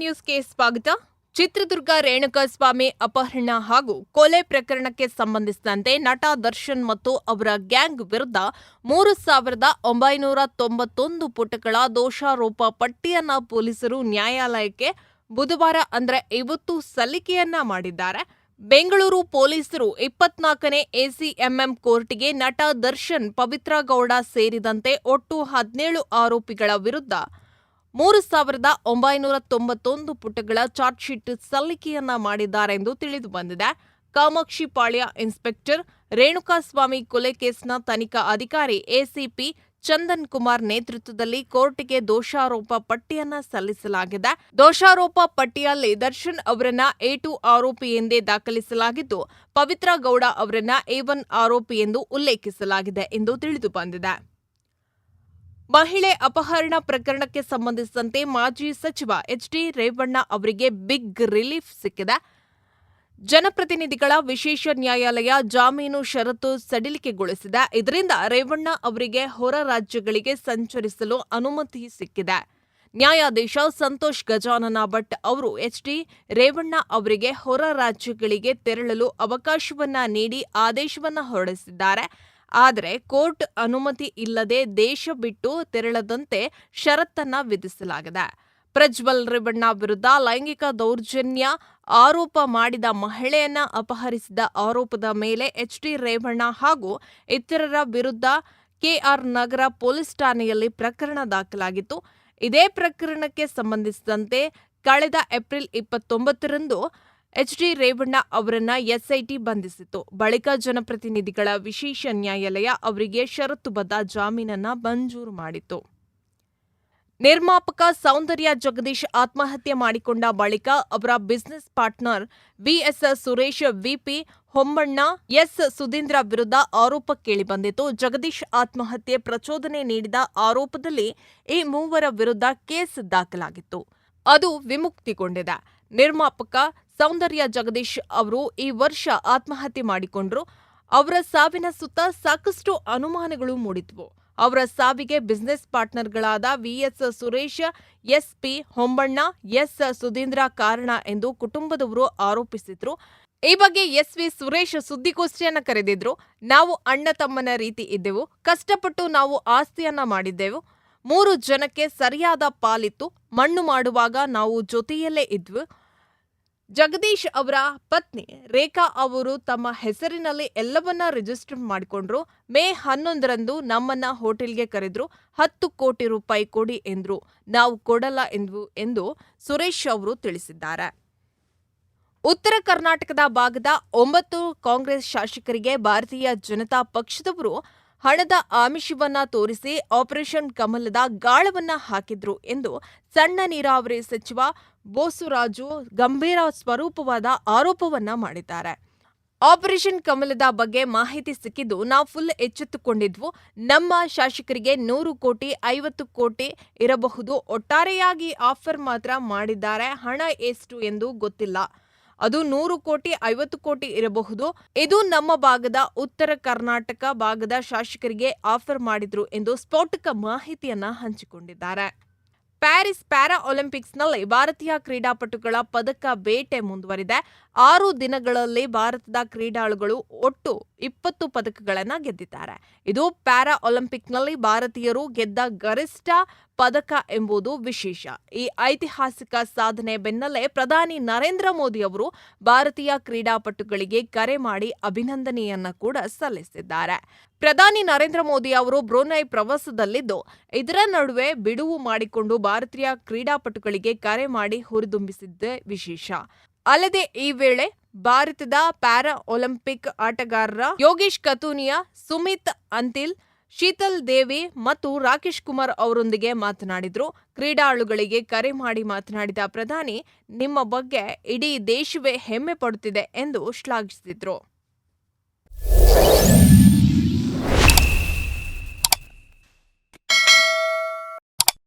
ನ್ಯೂಸ್ಗೆ ಸ್ವಾಗತ. ಚಿತ್ರದುರ್ಗ ರೇಣುಕಾಸ್ವಾಮಿ ಅಪಹರಣ ಹಾಗೂ ಕೊಲೆ ಪ್ರಕರಣಕ್ಕೆ ಸಂಬಂಧಿಸಿದಂತೆ ನಟ ದರ್ಶನ್ ಮತ್ತು ಅವರ ಗ್ಯಾಂಗ್ ವಿರುದ್ಧ ಮೂರು ಸಾವಿರದ ಒಂಬೈನೂರ ತೊಂಬತ್ತೊಂದು ಪುಟಗಳ ದೋಷಾರೋಪ ಪಟ್ಟಿಯನ್ನ ಪೊಲೀಸರು ನ್ಯಾಯಾಲಯಕ್ಕೆ ಬುಧವಾರ ಅಂದ್ರೆ ಇವತ್ತು ಸಲ್ಲಿಕೆಯನ್ನ ಮಾಡಿದ್ದಾರೆ. ಬೆಂಗಳೂರು ಪೊಲೀಸರು ಇಪ್ಪತ್ನಾಲ್ಕನೇ ಎಸಿಎಂಎಂ ಕೋರ್ಟ್ಗೆ ನಟ ದರ್ಶನ್ ಪವಿತ್ರ ಗೌಡ ಸೇರಿದಂತೆ ಒಟ್ಟು ಹದಿನೇಳು ಆರೋಪಿಗಳ ವಿರುದ್ಧ ಮೂರು ಸಾವಿರದ ಒಂಬೈನೂರ ತೊಂಬತ್ತೊಂದು ಪುಟಗಳ ಚಾರ್ಜ್ ಶೀಟ್ ಸಲ್ಲಿಕೆಯನ್ನ ಮಾಡಿದ್ದಾರೆ ಎಂದು ತಿಳಿದು ಬಂದಿದೆ. ಕಾಮಾಕ್ಷಿ ಪಾಳ್ಯ ಇನ್ಸ್ಪೆಕ್ಟರ್ ರೇಣುಕಾಸ್ವಾಮಿ ಕೊಲೆ ಕೇಸ್ನ ತನಿಖಾ ಅಧಿಕಾರಿ ಎಸಿಪಿ ಚಂದನ್ ಕುಮಾರ್ ನೇತೃತ್ವದಲ್ಲಿ ಕೋರ್ಟ್ಗೆ ದೋಷಾರೋಪ ಪಟ್ಟಿಯನ್ನ ಸಲ್ಲಿಸಲಾಗಿದೆ. ದೋಷಾರೋಪ ಪಟ್ಟಿಯಲ್ಲಿ ದರ್ಶನ್ ಅವರನ್ನ ಎ ಟು ಆರೋಪಿ ಎಂದೇ ದಾಖಲಿಸಲಾಗಿದ್ದು, ಪವಿತ್ರ ಗೌಡ ಅವರನ್ನ ಎ ಒನ್ ಆರೋಪಿ ಎಂದು ಉಲ್ಲೇಖಿಸಲಾಗಿದೆ ಎಂದು ತಿಳಿದು ಬಂದಿದೆ. ಮಹಿಳೆ ಅಪಹರಣ ಪ್ರಕರಣಕ್ಕೆ ಸಂಬಂಧಿಸಿದಂತೆ ಮಾಜಿ ಸಚಿವ ಎಚ್ ಡಿ ರೇವಣ್ಣ ಅವರಿಗೆ ಬಿಗ್ ರಿಲೀಫ್ ಸಿಕ್ಕಿದೆ. ಜನಪ್ರತಿನಿಧಿಗಳ ವಿಶೇಷ ನ್ಯಾಯಾಲಯ ಜಾಮೀನು ಷರತ್ತು ಸಡಿಲಿಕೆಗೊಳಿಸಿದೆ. ಇದರಿಂದ ರೇವಣ್ಣ ಅವರಿಗೆ ಹೊರ ರಾಜ್ಯಗಳಿಗೆ ಸಂಚರಿಸಲು ಅನುಮತಿ ಸಿಕ್ಕಿದೆ. ನ್ಯಾಯಾಧೀಶ ಸಂತೋಷ್ ಗಜಾನನ ಭಟ್ ಅವರು ಎಚ್ಡಿ ರೇವಣ್ಣ ಅವರಿಗೆ ಹೊರ ರಾಜ್ಯಗಳಿಗೆ ತೆರಳಲು ಅವಕಾಶವನ್ನ ನೀಡಿ ಆದೇಶವನ್ನ ಹೊರಡಿಸಿದ್ದಾರೆ. ಆದರೆ ಕೋರ್ಟ್ ಅನುಮತಿ ಇಲ್ಲದೆ ದೇಶ ಬಿಟ್ಟು ತೆರಳದಂತೆ ಷರತ್ತನ್ನ ವಿಧಿಸಲಾಗಿದೆ. ಪ್ರಜ್ವಲ್ ರೇವಣ್ಣ ವಿರುದ್ಧ ಲೈಂಗಿಕ ದೌರ್ಜನ್ಯ ಆರೋಪ ಮಾಡಿದ ಮಹಿಳೆಯನ್ನ ಅಪಹರಿಸಿದ ಆರೋಪದ ಮೇಲೆ ಎಚ್ ಡಿ ರೇವಣ್ಣ ಹಾಗೂ ಇತರರ ವಿರುದ್ಧ ಕೆಆರ್ ನಗರ ಪೊಲೀಸ್ ಠಾಣೆಯಲ್ಲಿ ಪ್ರಕರಣ ದಾಖಲಾಗಿತ್ತು. ಇದೇ ಪ್ರಕರಣಕ್ಕೆ ಸಂಬಂಧಿಸಿದಂತೆ ಕಳೆದ ಏಪ್ರಿಲ್ ಇಪ್ಪತ್ತೊಂಬತ್ತರಂದು ಎಚ್ಡಿ ರೇವಣ್ಣ ಅವರನ್ನ ಎಸ್ಐಟಿ ಬಂಧಿಸಿತು ಬಳಿಕ ಜನಪ್ರತಿನಿಧಿಗಳ ವಿಶೇಷ ನ್ಯಾಯಾಲಯ ಅವರಿಗೆ ಷರತ್ತುಬದ್ಧ ಜಾಮೀನನ್ನ ಮಂಜೂರು ಮಾಡಿತು ನಿರ್ಮಾಪಕ ಸೌಂದರ್ಯ ಜಗದೀಶ್ ಆತ್ಮಹತ್ಯೆ ಮಾಡಿಕೊಂಡ ಬಳಿಕ ಅವರ business partner VS Suresh, VP Hommanna, S Sudheendra ವಿರುದ್ಧ ಆರೋಪ ಕೇಳಿಬಂದಿತು ಜಗದೀಶ್ ಆತ್ಮಹತ್ಯೆ ಪ್ರಚೋದನೆ ನೀಡಿದ ಆರೋಪದಲ್ಲಿ ಈ ಮೂವರ ವಿರುದ್ಧ ಕೇಸ್ ದಾಖಲಾಗಿತ್ತು. ಅದು ವಿಮುಕ್ತಿಗೊಂಡಿದೆ. ನಿರ್ಮಾಪಕ ಸೌಂದರ್ಯ ಜಗದೀಶ್ ಅವರು ಈ ವರ್ಷ ಆತ್ಮಹತ್ಯೆ ಮಾಡಿಕೊಂಡ್ರು. ಅವರ ಸಾವಿನ ಸುತ್ತ ಸಾಕಷ್ಟು ಅನುಮಾನಗಳು ಮೂಡಿದ್ವು. ಅವರ ಸಾವಿಗೆ business ಪಾರ್ಟ್ನರ್ಗಳಾದ V S Suresh, S P Hombanna, S. Sudhindra ಕಾರಣ ಎಂದು ಕುಟುಂಬದವರು ಆರೋಪಿಸಿದ್ರು. ಈ ಬಗ್ಗೆ ಎಸ್ ವಿ ಸುರೇಶ್ ಸುದ್ದಿಗೋಷ್ಠಿಯನ್ನ ಕರೆದಿದ್ರು. ನಾವು ಅಣ್ಣ ತಮ್ಮನ ರೀತಿ ಇದ್ದೆವು. ಕಷ್ಟಪಟ್ಟು ನಾವು ಆಸ್ತಿಯನ್ನ ಮಾಡಿದ್ದೆವು. ಮೂರು ಜನಕ್ಕೆ ಸರಿಯಾದ ಪಾಲಿತ್ತು. ಮಣ್ಣು ಮಾಡುವಾಗ ನಾವು ಜೊತೆಯಲ್ಲೇ ಇದ್ವು. ಜಗದೀಶ್ ಅವರ ಪತ್ನಿ ರೇಖಾ ಅವರು ತಮ್ಮ ಹೆಸರಿನಲ್ಲಿ ಎಲ್ಲವನ್ನ ರಿಜಿಸ್ಟರ್ ಮಾಡಿಕೊಂಡ್ರು. ಮೇ ಹನ್ನೊಂದರಂದು ನಮ್ಮನ್ನ ಹೋಟೆಲ್ಗೆ ಕರೆದ್ರು. ಹತ್ತು ಕೋಟಿ ರೂಪಾಯಿ ಕೊಡಿ ಎಂದ್ರು. ನಾವು ಕೊಡಲ್ಲ ಎಂದು ಎಂದು ಸುರೇಶ್ ಅವರು ತಿಳಿಸಿದ್ದಾರೆ. ಉತ್ತರ ಕರ್ನಾಟಕದ ಭಾಗದ ಒಂಬತ್ತು ಕಾಂಗ್ರೆಸ್ ಶಾಸಕರಿಗೆ ಭಾರತೀಯ ಜನತಾ ಪಕ್ಷದವರು ಹಣದ ಆಮಿಷವನ್ನ ತೋರಿಸಿ ಆಪರೇಷನ್ ಕಮಲದ ಗಾಳವನ್ನ ಹಾಕಿದ್ರು ಎಂದು ಸಣ್ಣ ನೀರಾವರಿ ಸಚಿವ ಬೋಸುರಾಜು ಗಂಭೀರ ಸ್ವರೂಪವಾದ ಆರೋಪವನ್ನ ಮಾಡಿದ್ದಾರೆ. ಆಪರೇಷನ್ ಕಮಲದ ಬಗ್ಗೆ ಮಾಹಿತಿ ಸಿಕ್ಕಿದ್ದು ನಾವು ಫುಲ್ ಎಚ್ಚೆತ್ತುಕೊಂಡಿದ್ವು. ನಮ್ಮ ಶಾಸಕರಿಗೆ ನೂರು ಕೋಟಿ, ಐವತ್ತು ಕೋಟಿ ಇರಬಹುದು. ಒಟ್ಟಾರೆಯಾಗಿ ಆಫರ್ ಮಾತ್ರ ಮಾಡಿದ್ದಾರೆ. ಹಣ ಎಷ್ಟು ಎಂದು ಗೊತ್ತಿಲ್ಲ. ಅದು ನೂರು ಕೋಟಿ, ಐವತ್ತು ಕೋಟಿ ಇರಬಹುದು. ಇದು ನಮ್ಮ ಭಾಗದ ಉತ್ತರ ಕರ್ನಾಟಕ ಭಾಗದ ಶಾಸಕರಿಗೆ ಆಫರ್ ಮಾಡಿದ್ರು ಎಂದು ಸ್ಫೋಟಕ ಮಾಹಿತಿಯನ್ನ ಹಂಚಿಕೊಂಡಿದ್ದಾರೆ. ಪ್ಯಾರಿಸ್ ಪ್ಯಾರಾ ಒಲಿಂಪಿಕ್ಸ್ನಲ್ಲಿ ಭಾರತೀಯ ಕ್ರೀಡಾಪಟುಗಳ ಪದಕ ಬೇಟೆ ಮುಂದುವರಿದೆ. ಆರು ದಿನಗಳಲ್ಲಿ ಭಾರತದ ಕ್ರೀಡಾಳುಗಳು ಒಟ್ಟು ಇಪ್ಪತ್ತು ಪದಕಗಳನ್ನು ಗೆದ್ದಿದ್ದಾರೆ. ಇದು ಪ್ಯಾರಾ ಒಲಿಂಪಿಕ್ನಲ್ಲಿ ಭಾರತೀಯರು ಗೆದ್ದ ಗರಿಷ್ಠ ಪದಕ ಎಂಬುದು ವಿಶೇಷ. ಈ ಐತಿಹಾಸಿಕ ಸಾಧನೆ ಬೆನ್ನಲ್ಲೇ ಪ್ರಧಾನಿ ನರೇಂದ್ರ ಮೋದಿ ಅವರು ಭಾರತೀಯ ಕ್ರೀಡಾಪಟುಗಳಿಗೆ ಕರೆ ಮಾಡಿ ಅಭಿನಂದನೆಯನ್ನ ಕೂಡ ಸಲ್ಲಿಸಿದ್ದಾರೆ. ಪ್ರಧಾನಿ ನರೇಂದ್ರ ಮೋದಿ ಅವರು ಬ್ರೋನೈ ಪ್ರವಾಸದಲ್ಲಿದ್ದು, ಇದರ ನಡುವೆ ಬಿಡುವು ಮಾಡಿಕೊಂಡು ಭಾರತೀಯ ಕ್ರೀಡಾಪಟುಗಳಿಗೆ ಕರೆ ಮಾಡಿ ಹುರಿದುಂಬಿಸಿದ್ದೇ ವಿಶೇಷ. ಅಲ್ಲದೆ ಈ ವೇಳೆ ಭಾರತದ ಪ್ಯಾರಾ ಒಲಿಂಪಿಕ್ ಆಟಗಾರರ ಯೋಗೇಶ್ ಕತೂನಿಯಾ, ಸುಮಿತ್ ಅಂತಿಲ್ ಶೀತಲ್ ದೇವಿ ಮತ್ತು ರಾಕೇಶ್ ಕುಮಾರ್ ಅವರೊಂದಿಗೆ ಮಾತನಾಡಿದ್ರು. ಕ್ರೀಡಾಳುಗಳಿಗೆ ಕರೆ ಮಾಡಿ ಮಾತನಾಡಿದ ಪ್ರಧಾನಿ, ನಿಮ್ಮ ಬಗ್ಗೆ ಇಡೀ ದೇಶವೇ ಹೆಮ್ಮೆ ಪಡುತ್ತಿದೆ ಎಂದು ಶ್ಲಾಘಿಸಿದ್ರು.